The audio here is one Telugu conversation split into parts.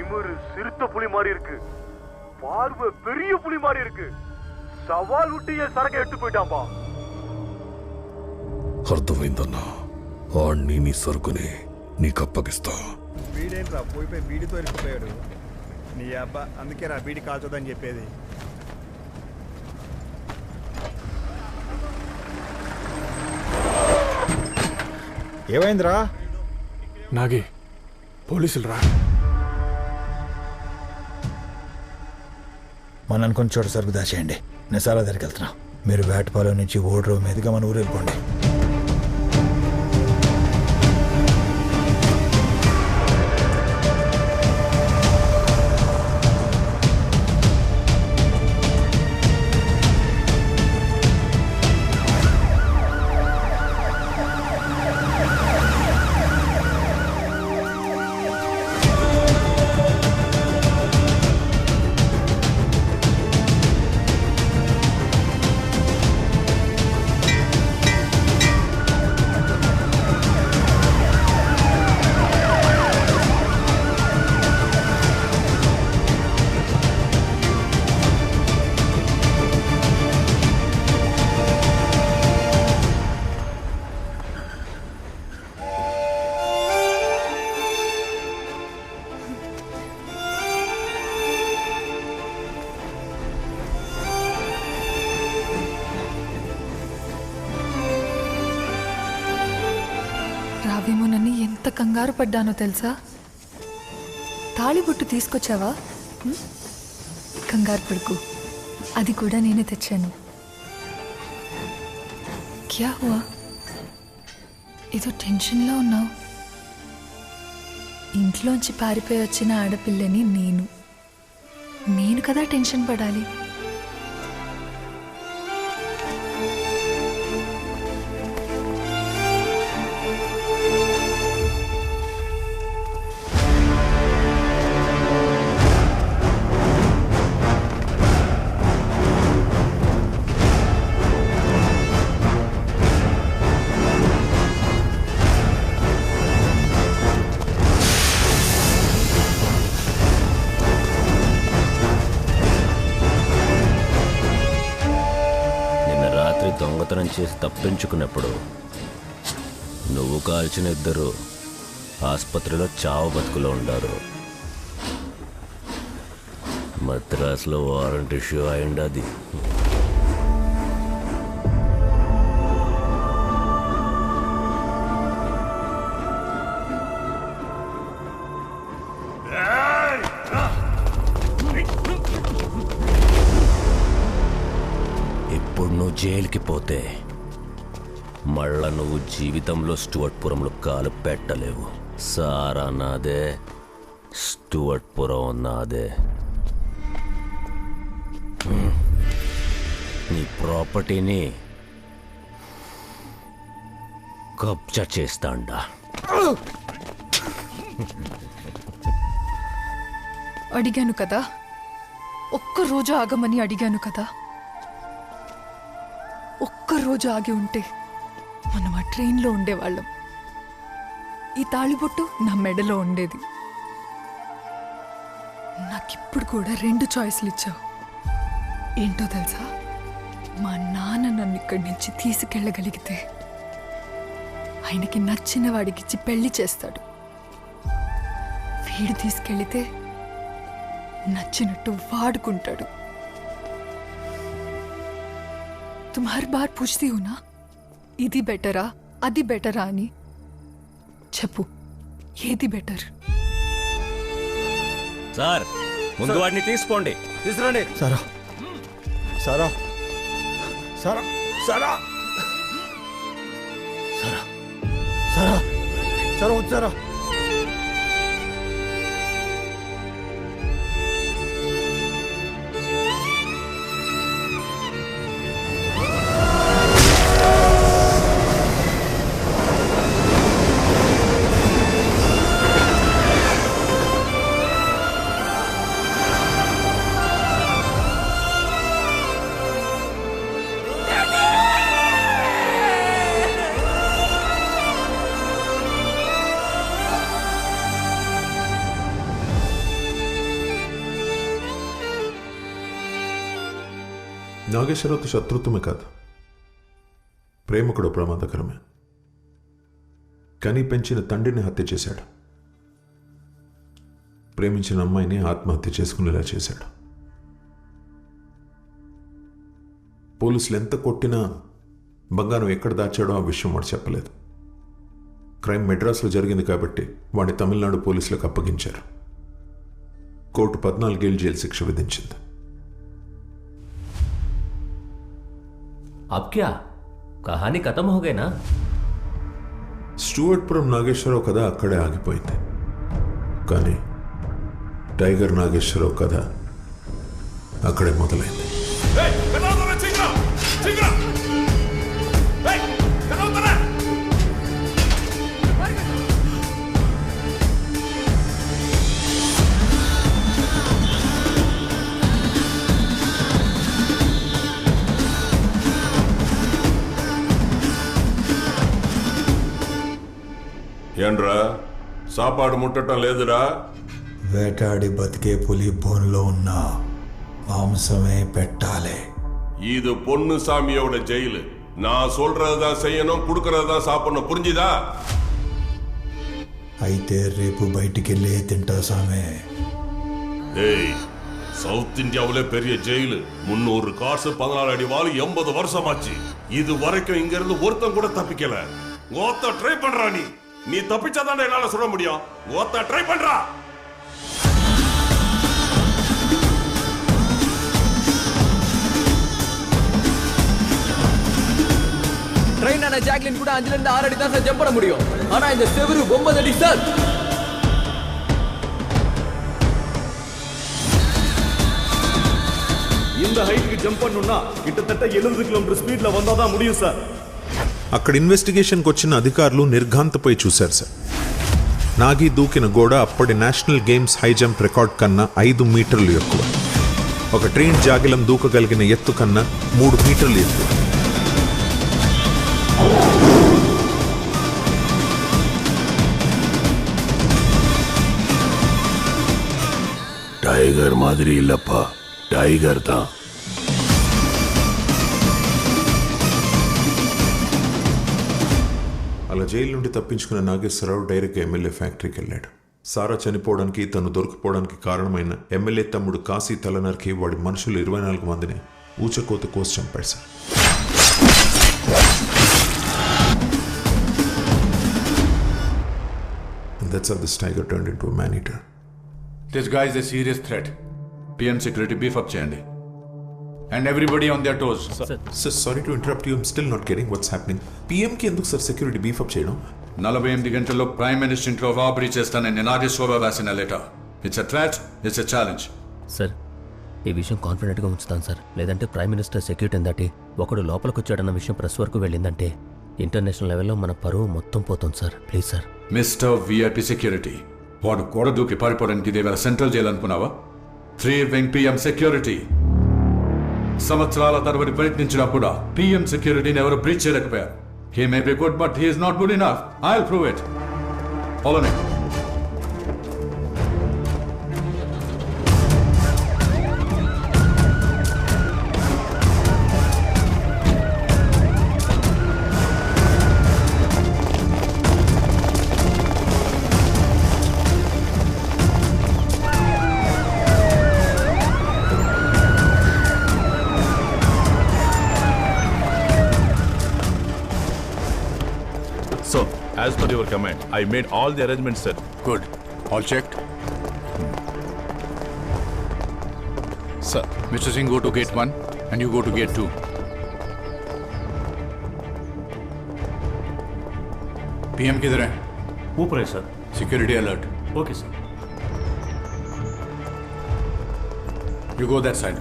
திமிரு சிறுத்த புலி மாதிரி இருக்கு பார்வை பெரிய புலி மாதிரி இருக்கு சவால் விட்டு என் சரக்கை எடுத்து போயிட்டான்பா అర్థమైందన్నా ఆణ్ణి నీ సరుకుని నీకు అప్పగిస్తా వీడేంట్రా పోయి పోయి బీడితో ఇరికిపోయాడు నీ అబ్బా అందుకే రా బీడి కాల్చొద్దని చెప్పేది ఏమైందిరా నాగి పోలీసులు రా మనం అనుకున్న చోట సరుకు దాచేయండి. నిసాల దగ్గరికి వెళ్తున్నాం. మీరు వేటపాలెం నుంచి ఓడ్రో మీదుగా మన ఊరు వెళ్ళిపోండి. కంగారు పడ్డానో తెలుసా? తాళిబొట్టు తీసుకొచ్చావా? కంగారు పడుకు. అది కూడా నేనే తెచ్చాను. క్యా హువా? ఏదో టెన్షన్లో ఉన్నావు. ఇంట్లోంచి పారిపోయి వచ్చిన ఆడపిల్లని నేను. నేను కదా టెన్షన్ పడాలి. చేసి తప్పించుకున్నప్పుడు నువ్వు కాల్చిన ఇద్దరు ఆసుపత్రిలో చావు బతుకులో ఉండారు. మద్రాసులో వారంట్ ఇష్యూ అయిండది నువ్వు పోతే మళ్ళా నువ్వు జీవితంలో స్టూవర్ట్పురంలో కాలు పెట్టలేవు. సారా నాదే. స్టూవర్ట్పురం నాదే. నీ ప్రాపర్టీని కబ్జా చేస్తాండా. అడిగాను కదా. ఒక్కరోజు ఆగమని అడిగాను కదా. ఒక్కరోజు ఆగి ఉంటే మనం ఆ ట్రైన్లో ఉండేవాళ్ళం. ఈ తాళిబొట్టు నా మెడలో ఉండేది. నాకిప్పుడు కూడా రెండు చాయిస్లు ఇచ్చావు ఏంటో తెలుసా? మా నాన్న నన్ను ఇక్కడి నుంచి తీసుకెళ్ళగలిగితే ఆయనకి నచ్చిన వాడికిచ్చి పెళ్ళి చేస్తాడు. వీడు తీసుకెళితే నచ్చినట్టు వాడుకుంటాడు. तुम हर बार पूछती हो ना ఇది బెటరా అది బెటరా అని చెప్పు ఏది బెటర్ సార్ ముందు వాడిని తీసుకోండి తీసుకురండి సారా సారా సారా సారా సారా సారా సారా వద్దు నాగేశ్వరరావుతో శత్రుత్వమే కాదు. ప్రేమ కూడా ప్రమాదకరమే. కానీ పెంచిన తండ్రిని హత్య చేశాడు. ప్రేమించిన అమ్మాయిని ఆత్మహత్య చేసుకునేలా చేశాడు. పోలీసులు ఎంత కొట్టినా బంగారం ఎక్కడ దాచాడో ఆ విషయం వాడు చెప్పలేదు. క్రైమ్ మెడ్రాస్లో జరిగింది కాబట్టి వాడిని తమిళనాడు పోలీసులకు అప్పగించారు. కోర్టు పద్నాలుగేళ్ళు జైలు శిక్ష విధించింది. अब क्या कहानी खत्म हो गई ना స్టూవర్ట్పురం నాగేశ్వరరావు కథ అక్కడే ఆగిపోయింది కానీ టైగర్ నాగేశ్వరరావు కథ అక్కడే మొదలైంది ఏంట్రా సాపాడు ముట్టడం లేదురా వేటాడి బతికే పులి బోన్లో ఉన్న మాంసమే పెట్టాలి இது பொண்ணு சாமியோட ஜெயிலு நான் சொல்றதுதான் செய்யணும் கொடுக்கறதுதான் சாப்பிடணும் புரிஞ்சுதா అయితే రేపు బయటికెళ్ళి తింటా సామే ஏய் சவுத் இந்தியாவுல பெரிய ஜெயிலு முன்னூறு காசு பதினாலு அடி வாலு எண்பது வருஷம் ஆச்சு இது வரைக்கும் இங்க இருந்து ஒருத்தன் கூட தப்பிக்கல ஓத்த ட்ரை பண்றா நீ நீ தப்பிச்சாதான் என்னால சொல்ல முடியும். ஓத்த ட்ரை பண்றா. ட்ரெயின் ஆன ஜாக்லின் கூட அஞ்சுல இருந்து ஆறு அடி தான் சார் ஜம்ப் பண்ண முடியும். ஆனா இந்த செவரு ஒன்பது அடி சார் இந்த ஹைட்டுக்கு ஜம்ப் பண்ணணும்னா கிட்டத்தட்ட எழுபது கிலோமீட்டர் ஸ்பீட்ல வந்தாதான் முடியும் சார் అక్కడ ఇన్వెస్టిగేషన్కి వచ్చిన అధికారులు నిర్ఘాంతపై చూశారు సార్ నాగి దూకిన గోడ అప్పటి national games high jump record కన్నా ఐదు మీటర్లు ఎక్కువ ఒక ట్రైన్ జాగిలం దూకగలిగిన ఎత్తు కన్నా మూడు మీటర్లు ఎక్కువ டைகர் மாதிரி இல்லப்பா டைகர் தான் అలా జైలు నుండి తప్పించుకున్న నాగేశ్వరరావు డైరెక్ట్గా ఎమ్మెల్యే ఫ్యాక్టరీకి వెళ్ళాడు. సారా చనిపోవడానికి తను దొరికిపోవడానికి కారణమైన ఎమ్మెల్యే తమ్ముడు కాశీ తలనరికి వాడి మనుషులు ఇరవై నాలుగు మందిని ఊచకోత కోసి చంపాడు sir. That's of this tiger turn in to a man eater. This a serious threat PM security beef up చేయండి and everybody on their toes. Sir, sorry to interrupt you. I'm still not getting what's happening. PM కి ఎందుకు సార్ సెక్యూరిటీ బీఫ్ అప్ చేయడం? నలభై ఎనిమిది గంటల్లో ప్రైమ్ మినిస్టర్ ఇంట్లో రాబరీ చేస్తానని నాగేశ్వరరావు రాసిన letter it's a threat it's a challenge sir ఈ విషయం కాన్ఫిడెంట్గా ఉంచుతాను సార్ లేదంటే ప్రైమ్ మినిస్టర్ సెక్యూరిటీ దాటి ఒకడు లోపలికి వచ్చాడన్న విషయం ప్రెస్ వరకు వెళ్ళిందంటే ఇంటర్నేషనల్ లెవెల్లో మన పరువు మొత్తం పోతుంది sir please sir mister VIP security వాడు గోడ దూకి పారిపోవడానికి ఇదే వేళ సెంట్రల్ జైలు అనుకున్నావా? త్రీ వింగ్ పిఎం సెక్యూరిటీ సంవత్సరాల తరబడి ప్రయత్నించినా కూడా పిఎం సెక్యూరిటీని ఎవరు బ్రీచ్ చేయలేకపోయారు. He may be good but he is not good enough I will prove it follow next So, as per your command, I made all the arrangements, sir. Good. All checked? Sir. Mr. Singh, go to gate 1 and you go to gate 2. PM किधर है ऊपर है sir security alert okay sir You go that side.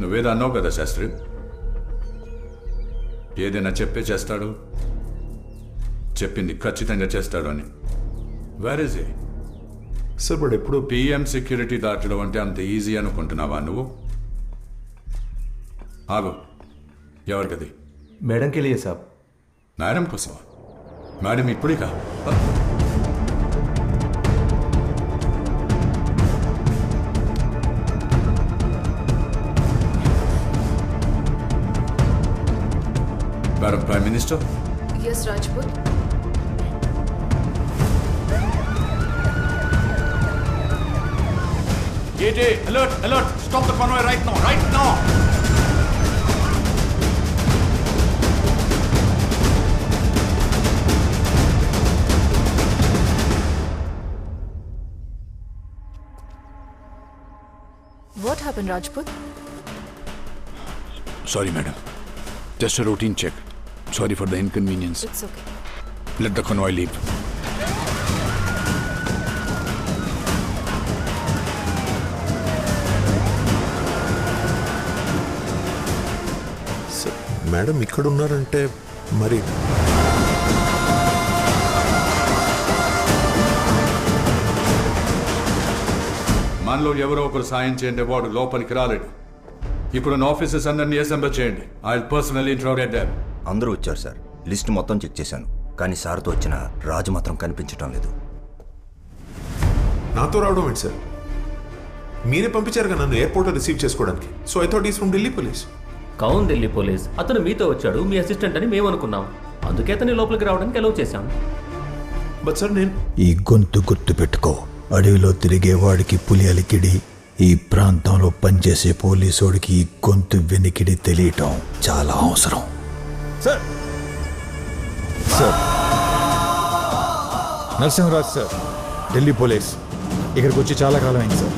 నువ్వేదన్నావు కదా శాస్త్రి. ఏదైనా చెప్పే చేస్తాడు. చెప్పింది ఖచ్చితంగా చేస్తాడు అని. వేర్ ఇస్ ఏ సార్ ఇప్పుడు ఎప్పుడు పిఎం సెక్యూరిటీ దాటడం అంటే అంత ఈజీ అనుకుంటున్నావా నువ్వు? ఆగు. ఎవరికది? మేడంకి వెళ్ళి సాబ్ మేడం కోసం మేడం ఇప్పుడే కా Minister? Yes, Rajput. JJ, alert, alert! Stop the convoy right now, right now! What happened, Rajput? Sorry, madam. Just a routine check. Sorry for the inconvenience. It's okay. Let the convoy leave. Madam ఇక్కడ ఉన్నారంటే మరి మనలో ఎవరో ఒకరు సాయం చేయండి వాడు లోపలికి రాలేడు ఇప్పుడు ఆఫీసర్స్ అందరినీ అసెంబ్ల్ చేయండి ఐ పర్సనల్ ఇంట్రోగేట్ దెమ్ అందరూ వచ్చారు సార్. లిస్ట్ మొత్తం చెక్ చేశాను. కానీ సార్తో వచ్చిన రాజు మాత్రం కనిపించటం లేదు. నాతో రావడం ఏంటి సార్? మీరే పంపించారు కదా నన్ను ఎయిర్పోర్ట్లో రిసీవ్ చేసుకోవడానికి. So I thought is from Delhi police. Kaun Delhi police. అతను మీతో వచ్చాడు మీ అసిస్టెంట్ అని మేము అనుకున్నాం. అందుకే అతని లోపలికి రావడానికి అలౌ చేశాం. బట్ సార్ నేను ఈ గొంతు గుర్తు పెట్టుకో. అడవిలో తిరిగేవాడికి పులి అలికిడి ఈ ప్రాంతంలో పనిచేసే పోలీసోడికి ఈ గొంతు వెనికిడి తెలియటం చాలా అవసరం. Sir. Sir. Narasimharaj sir Delhi police. ఇక్కడికి వచ్చి చాలా కాలం అయింది సార్.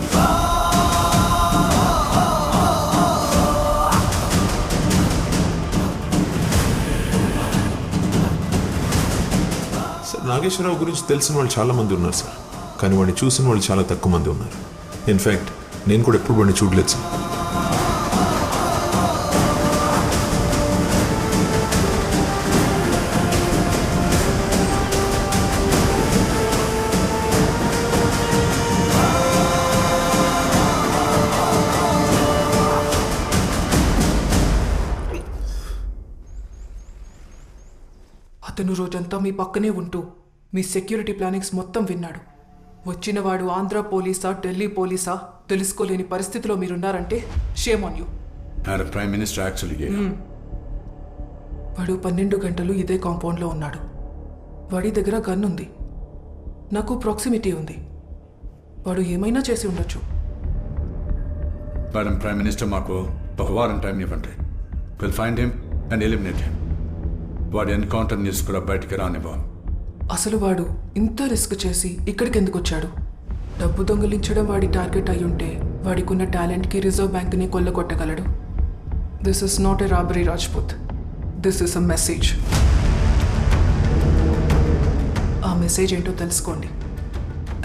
సార్ నాగేశ్వరరావు గురించి తెలిసిన వాళ్ళు చాలా మంది ఉన్నారు సార్. కానీ వాడిని చూసిన వాళ్ళు చాలా తక్కువ మంది ఉన్నారు. ఇన్ఫ్యాక్ట్ నేను కూడా ఎప్పుడు వాడిని చూడలేదు సార్. అతను రోజంతా మీ పక్కనే ఉంటూ మీ సెక్యూరిటీ ప్లానింగ్స్ మొత్తం విన్నాడు. వచ్చినవాడు ఆంధ్ర పోలీసా ఢిల్లీ పోలీసా? తెలుసుకోలేని పరిస్థితిలో మీరున్నారంటే shame on you. Minister actually వాడు పన్నెండు గంటలు ఇదే కాంపౌండ్లో ఉన్నాడు. వాడి దగ్గర గన్ ఉంది. నాకు ప్రాక్సిమిటీ ఉంది. వాడు ఏమైనా చేసి ఉండొచ్చు. మేడం ప్రైమ్ మినిస్టర్ మాకు ఒక వారం టైం ఇవ్వండి. Will find him and eliminate him వాడి ఎన్కౌంటర్ న్యూస్ కూడా బయటికి రానివ్వం. అసలు వాడు ఇంత రిస్క్ చేసి ఇక్కడికి ఎందుకు వచ్చాడు డబ్బు దొంగిలించడం వాడి టార్గెట్ అయి ఉంటే వాడికున్న టాలెంట్కి రిజర్వ్ బ్యాంక్ని కొల్లగొట్టగలడు. This is not a robbery Rajput this is a message ఆ మెసేజ్ ఏంటో తెలుసుకోండి.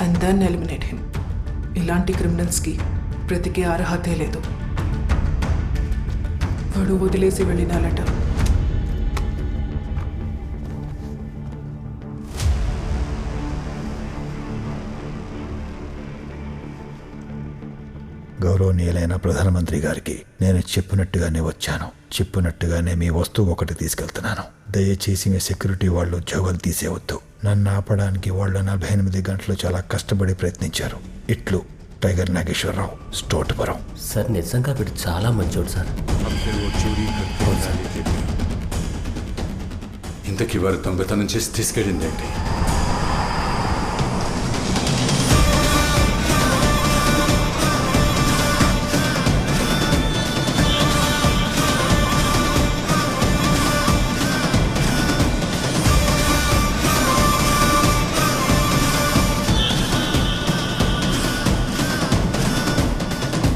అండ్ దెన్ ఎలిమినేట్ హిమ్ ఇలాంటి క్రిమినల్స్కి బ్రతికే అర్హతే లేదు. వాడు వదిలేసి వెళ్ళిన లెటర్ గౌరవనీయులైన ప్రధానమంత్రి గారికి నేను చెప్పినట్టుగానే వచ్చాను. చెప్పినట్టుగానే మీ వస్తువు ఒకటి తీసుకెళ్తున్నాను. దయచేసి మీ సెక్యూరిటీ వాళ్ళు ఉద్యోగాలు తీసేవద్దు. నన్ను ఆపడానికి వాళ్ళు నలభై ఎనిమిది గంటలు చాలా కష్టపడి ప్రయత్నించారు. ఇట్లు టైగర్ నాగేశ్వరరావు స్టోటపురం. సార్ నిజంగా వీడు చాలా మంచోడు సార్. ఇంతకీ వారు దొంగతనం చేసి తీసుకెళ్ళింది ఏంటి